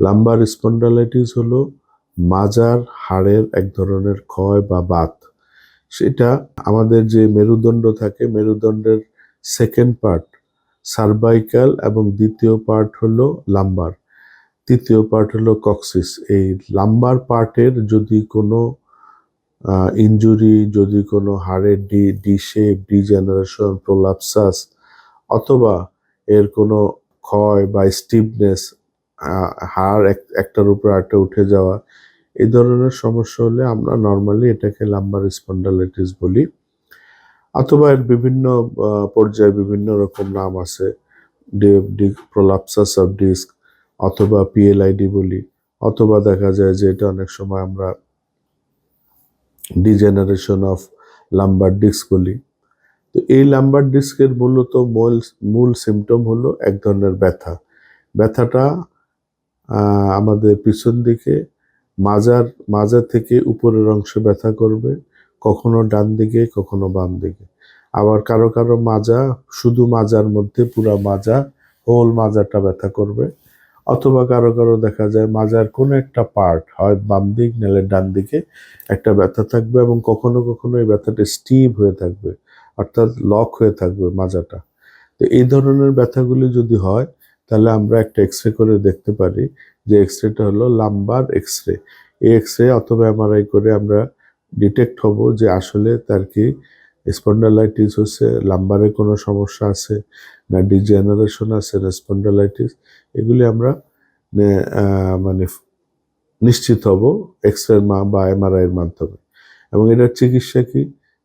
Lumber spondylitis হলো মাজার হাড়ের এক ধরনের ক্ষয় বা বাত। সেটা আমাদের যে মেরুদণ্ড থাকে, মেরুদণ্ডের সেকেন্ড পার্ট সার্ভাইকাল এবং দ্বিতীয় পার্ট হলো লাম্বার তৃতীয় পার্ট হলো কক্সিস এই লাম্বার পার্টের যদি কোনো ইনজুরি যদি কোনো হাড়ের ডি ডিশেপ ডিজেনারেশন প্রোলাপসাস অথবা এর কোনো ক্ষয় বা স্টিফনেস হাড় এক, একটার উপর আরেকটা উঠে যাওয়া, এই ধরনের সমস্যা হলে আমরা নর্মালি এটাকে লাম্বার স্পন্ডালাইটিস বলি, অথবা এর বিভিন্ন পর্যায়ে বিভিন্ন রকম নাম আছে, ডি প্রোলাপসাস অফ ডিস্ক অথবা পিএলআইডি বলি, অথবা দেখা যায় যে এটা অনেক সময় আমরা ডিজেনারেশন অফ লাম্বার ডিস্ক বলি, তো এই লাম্বার ডিস্কের মূলত মূল মূল সিমটম হলো এক ধরনের ব্যথা, ব্যথাটা আমাদের পিছন দিকে, মাজার মাজা থেকে উপরের অংশে ব্যথা করবে, কখনো ডান দিকে, কখনো বাম দিকে। আবার কারও কারও মাজা, শুধু মাজার মধ্যে, পুরা মাজা হোল মাজাটা ব্যথা করবে। অথবা কারও কারও দেখা যায়, মাজার কোনো একটা পার্ট হয় বাম দিক নাহলে ডান দিকে একটা ব্যথা থাকবে এবং কখনো কখনো এই ব্যথাটা স্টিভ হয়ে থাকবে, অর্থাৎ লক হয়ে থাকবে মাজাটা। তো এই ধরনের ব্যথাগুলি যদি হয় তাহলে আমরা একটা এক্স রে করে দেখতে পারি যে এক্স রেটা হলো লাম্বার এক্স রে এই এক্স রে অথবা এমআরআই করে আমরা ডিটেক্ট হব যে আসলে তার কি স্পন্ডালাইটিস হচ্ছে, লাম্বারে কোনো সমস্যা আছে না ডিজেনারেশন আছে না স্পন্ডালাইটিস এগুলি আমরা মানে নিশ্চিত হব এক্স রে বা এমআরআই এর মাধ্যমে। এবং এটার চিকিৎসা কি?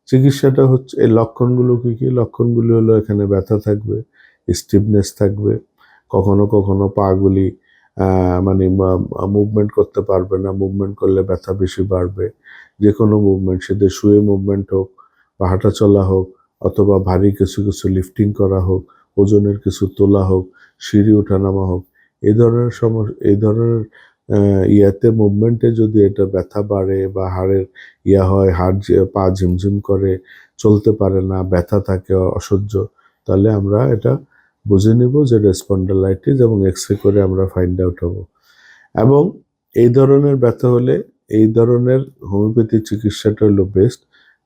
চিকিৎসাটা হচ্ছে, এই লক্ষণগুলো কি কি? লক্ষণগুলি হলো এখানে ব্যথা থাকবে স্টিফনেস থাকবে কখনো কখনো পাগুলি মানে মুভমেন্ট করতে পারবে না। মুভমেন্ট করলে ব্যথা বেশি বাড়বে। যে কোনো মুভমেন্ট সেটা শুয়ে মুভমেন্ট হোক, বা হাঁটা চলা হোক, অথবা ভারী কিছু কিছু লিফটিং করা হোক, ওজনের কিছু তোলা হোক, সিঁড়ি ওঠানামা হোক এই ধরনের সমস্যা এই ধরনের ইয়াতে মুভমেন্টে যদি এটা ব্যথা বাড়ে বা হাড়ের ইয়া হয়, হাড় পা ঝিমঝিম করে, চলতে পারে না, ব্যথা থাকে, অসহ্য, তাহলে আমরা এটা বুঝে নিব যে রেসপন্ডালাইটিস এবং এক্স রে করে আমরা ফাইন্ড আউট হব। এবং এই ধরনের ব্যথা হলে এই ধরনের হোমিওপ্যাথি চিকিৎসাটা হলো বেস্ট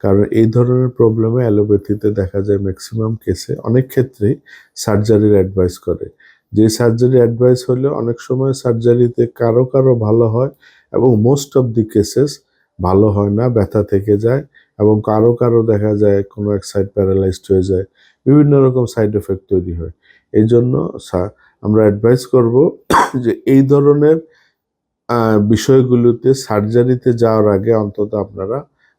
কারণ এই ধরনের প্রবলেমে অ্যালোপ্যাথিতে দেখা যায় ম্যাক্সিমাম কেসে অনেক ক্ষেত্রেই সার্জারির অ্যাডভাইস করে। যে সার্জারি অ্যাডভাইস হলে অনেক সময় সার্জারিতে কারও কারও ভালো হয় এবং মোস্ট অফ দি কেসেস ভালো হয় না, ব্যথা থেকে যায় এবং কারও কারও দেখা যায় কোনো এক সাইড প্যারালাইজড হয়ে যায়। বিভিন্ন রকম সাইড এফেক্ট তৈরি হয়। এই জন্য আমরা অ্যাডভাইস করব যে এই ধরনের বিষয়গুলোতে সার্জারিতে যাওয়ার আগে অন্তত আপনারা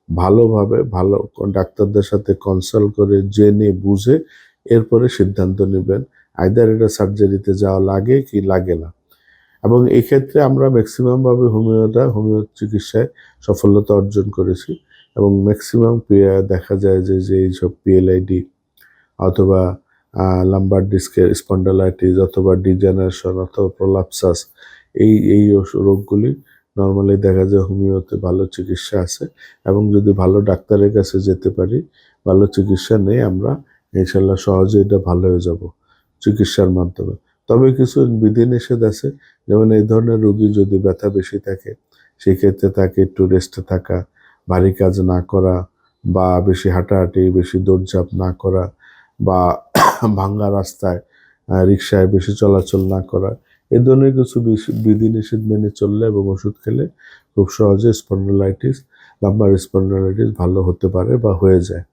ভালোভাবে ভালো ডাক্তারদের সাথে কনসাল্ট করে জেনে বুঝে এরপরে সিদ্ধান্ত নেবেন আইদার এটা সার্জারিতে যাওয়া লাগে কি লাগে না। এবং এই ক্ষেত্রে আমরা ম্যাক্সিমাম ভাবে হোমিওটা, হোমিও চিকিৎসায় সফলতা অর্জন করেছি এবং ম্যাক্সিমাম দেখা যায় যে যে এইসব পিএলআইডি অথবা লাম্বার ডিস্কের স্পন্ডালাইটিস অথবা ডিজেনারেশন অথবা প্রোলাপসাস এই এই রোগগুলি নর্মালি দেখা যায় হোমিওতে ভালো চিকিৎসা আছে এবং যদি ভালো ডাক্তারের কাছে যেতে পারি, ভালো চিকিৎসা নেই আমরা ইনশাল্লাহ সহজে এটা ভালো হয়ে যাব চিকিৎসার মাধ্যমে। তবে কিছু বিধিনিষেধ আছে, যেমন এই ধরনের রোগী যদি ব্যথা বেশি থাকে, সেক্ষেত্রে তাকে একটু রেস্টে থাকা, ভারী কাজ না করা বা বেশি হাঁটাহাঁটি, বেশি দৌড়ঝাঁপ না করা বা ভাঙ্গা রাস্তায় রিক্সায় বেশি চলাচল না করা। এ ধরনের কিছু বিধিনিষেধ মেনে চললে এবং ওষুধ খেলে খুব সহজে স্পন্ডোলাইটিস লাম্বার স্পন্ডোলাইটিস ভালো হতে পারে বা হয়ে যায়।